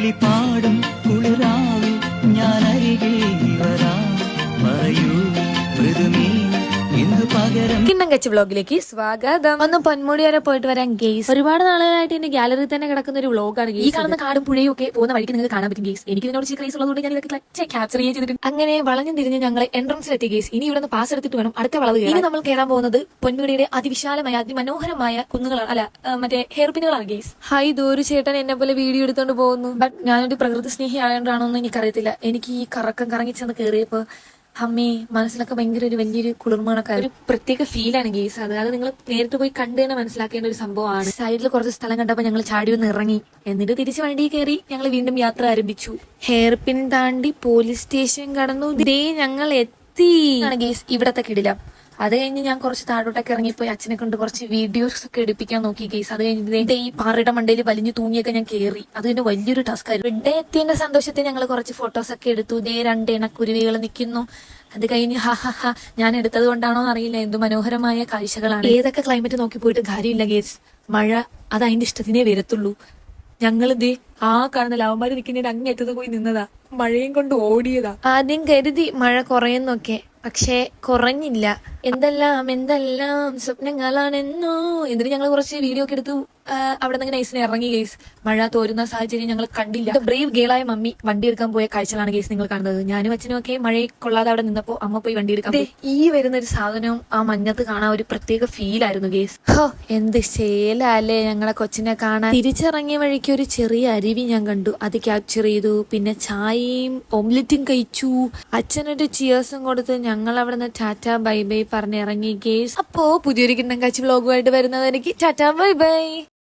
കിളിപ്പാടും കുളിരാവിൽ ഞാൻ അരികിൽ കിണ്ണം കച്ച് വ്ളോഗിലേക്ക് സ്വാഗതം. ഒന്ന് പൊന്മുടി വരെ പോയിട്ട് വരാൻ ഗെയ്സ്. ഒരുപാട് നാളുകളായിട്ട് എന്റെ ഗാലറി തന്നെ കിടക്കുന്ന ഒരു വ്ളോഗാണ് ഈ കാണുന്ന കാടും പുഴയും ഒക്കെ പോകുന്ന വഴിക്ക് നിങ്ങൾക്ക് കാണാൻ പറ്റും ഗെയ്സ്. എനിക്ക് ഇതിനോട് ക്രൈസ് ഉള്ളതുകൊണ്ട് ഞാൻ ഇതൊക്കെ ക്ലച്ച് ക്യാപ്ചർ ചെയ്യാൻ ചെയ്തിട്ടുണ്ട്. അങ്ങനെ വളഞ്ഞു തിരിഞ്ഞ് ഞങ്ങൾ എൻട്രൻസിലെത്തി ഗെയ്സ്. ഇനി ഇവിടെ നിന്ന് പാസ് എടുത്തിട്ട് വേണം അടുത്ത വളവ് ഇനി നമ്മൾ കയറാൻ പോകുന്നത് പൊന്മുടിയുടെ അതിവിശാലമായ അതിമനോഹരമായ കുന്നുകളാണ്. അല്ല മറ്റേ ഹെയർപിന്നുകളാണ് ഗെയ്സ്. ഹൈ ദൂരു ചേട്ടൻ എന്നെ പോലെ വീഡിയോ എടുത്തോണ്ട് പോകുന്നു. ബട്ട് ഞാനൊരു പ്രകൃതി സ്നേഹി ആയതുകൊണ്ടാണോ എന്ന് എനിക്കറിയത്തില്ല. എനിക്ക് ഈ കറക്കം കറങ്ങി ചെന്ന് കയറിയപ്പോ അമ്മേ മനസ്സിലൊക്കെ ഭയങ്കര ഒരു വലിയൊരു കുളിർമണൊക്കെ ഒരു പ്രത്യേക ഫീലാണ് ഗെയ്സ് അത്. അത് നിങ്ങൾ നേരിട്ട് പോയി കണ്ടു തന്നെ മനസ്സിലാക്കേണ്ട ഒരു സംഭവമാണ്. സൈഡിൽ കുറച്ച് സ്ഥലം കണ്ടപ്പോൾ ഞങ്ങൾ ചാടി ഒന്ന് ഇറങ്ങി. എന്നിട്ട് തിരിച്ച് വണ്ടി കയറി ഞങ്ങൾ വീണ്ടും യാത്ര ആരംഭിച്ചു. ഹെയർ പിൻ താണ്ടി പോലീസ് സ്റ്റേഷൻ കടന്നു. ഇതേ ഞങ്ങൾ എത്തി. ഗെയ്സ് ഇവിടത്തെ കിടിലം. അത് കഴിഞ്ഞ് ഞാൻ കുറച്ച് താഴോട്ടൊക്കെ ഇറങ്ങിപ്പോയി അച്ഛനെ കൊണ്ട് കുറച്ച് വീഡിയോസ് ഒക്കെ എടുപ്പിക്കാൻ നോക്കി കേസ് അത് കഴിഞ്ഞ് ഈ പാറയുടെ മണ്ടയിൽ വലിഞ്ഞു തൂങ്ങിയൊക്കെ ഞാൻ കയറി അത് വലിയൊരു ടാസ്ക് ആയിരുന്നു. ഇവിടെ എത്തിയതിന്റെ സന്തോഷത്തിൽ ഞങ്ങൾ കുറച്ച് ഫോട്ടോസ് ഒക്കെ എടുത്തു. ഇതേ രണ്ട് ഇണക്കുരുവികൾ നിൽക്കുന്നു അത് കഴിഞ്ഞ് ഹാ ഞാൻ എടുത്തത് കൊണ്ടാണോ അറിയില്ല എന്ത് മനോഹരമായ കാഴ്ചകളാണ്. ഏതൊക്കെ ക്ലൈമറ്റ് നോക്കി പോയിട്ട് കാര്യമില്ല കേസ് മഴ അത് അതിന്റെ ഇഷ്ടത്തിനേ വരത്തുള്ളൂ. ഞങ്ങൾ ദേ ആ കാണുന്ന ലവന്മാര് നിൽക്കുന്നതിന്റെ അങ്ങേറ്റത് പോയി നിന്നതാ. മഴയും കൊണ്ട് ഓടിയതാ. ആദ്യം കരുതി മഴ കുറയുന്നൊക്കെ. പക്ഷേ കുറഞ്ഞില്ല. എന്തെല്ലാം എന്തെല്ലാം സ്വപ്നങ്ങളാണെന്നോ. എന്നിട്ട് ഞങ്ങൾ കുറച്ച് വീഡിയോ ഒക്കെ എടുത്തു. അവിടെ നിന്ന് നൈസിനെ ഇറങ്ങി ഗേസ് മഴ തോരുന്ന സാഹചര്യം ഞങ്ങൾ കണ്ടില്ല. ബ്രേവ് ഗേളായ മമ്മി വണ്ടി എടുക്കാൻ പോയ കാഴ്ചകളാണ് ഗേസ് നിങ്ങൾ കാണുന്നത്. ഞാനും അച്ഛനും ഒക്കെ മഴയെ കൊള്ളാതെ അവിടെ നിന്നപ്പോ അമ്മ പോയി വണ്ടി എടുക്കാൻ. ഈ വരുന്ന ഒരു സാധനവും ആ മഞ്ഞത്ത് കാണാൻ ഒരു പ്രത്യേക ഫീൽ ആയിരുന്നു ഗേസ് ഹോ എന്ത് ശേലല്ലേ ഞങ്ങളെ കൊച്ചിനെ കാണാൻ. തിരിച്ചിറങ്ങിയ വഴിക്ക് ഒരു ചെറിയ അരുവി ഞാൻ കണ്ടു. അത് ക്യാപ്ചർ ചെയ്തു. പിന്നെ ചായയും ഓംലെറ്റും കഴിച്ചു. അച്ഛനൊരു ചിയേഴ്സും കൊടുത്ത് ഞങ്ങൾ അവിടെ നിന്ന് ടാറ്റ ബൈ ബൈ പറഞ്ഞ് കേസ് ഗേസ്. അപ്പോ പുതിയൊരു കിണ്ണം കാച്ചി വ്ലോഗുമായിട്ട് വരുന്നത് എനിക്ക് ടാറ്റ ബൈ ബൈ.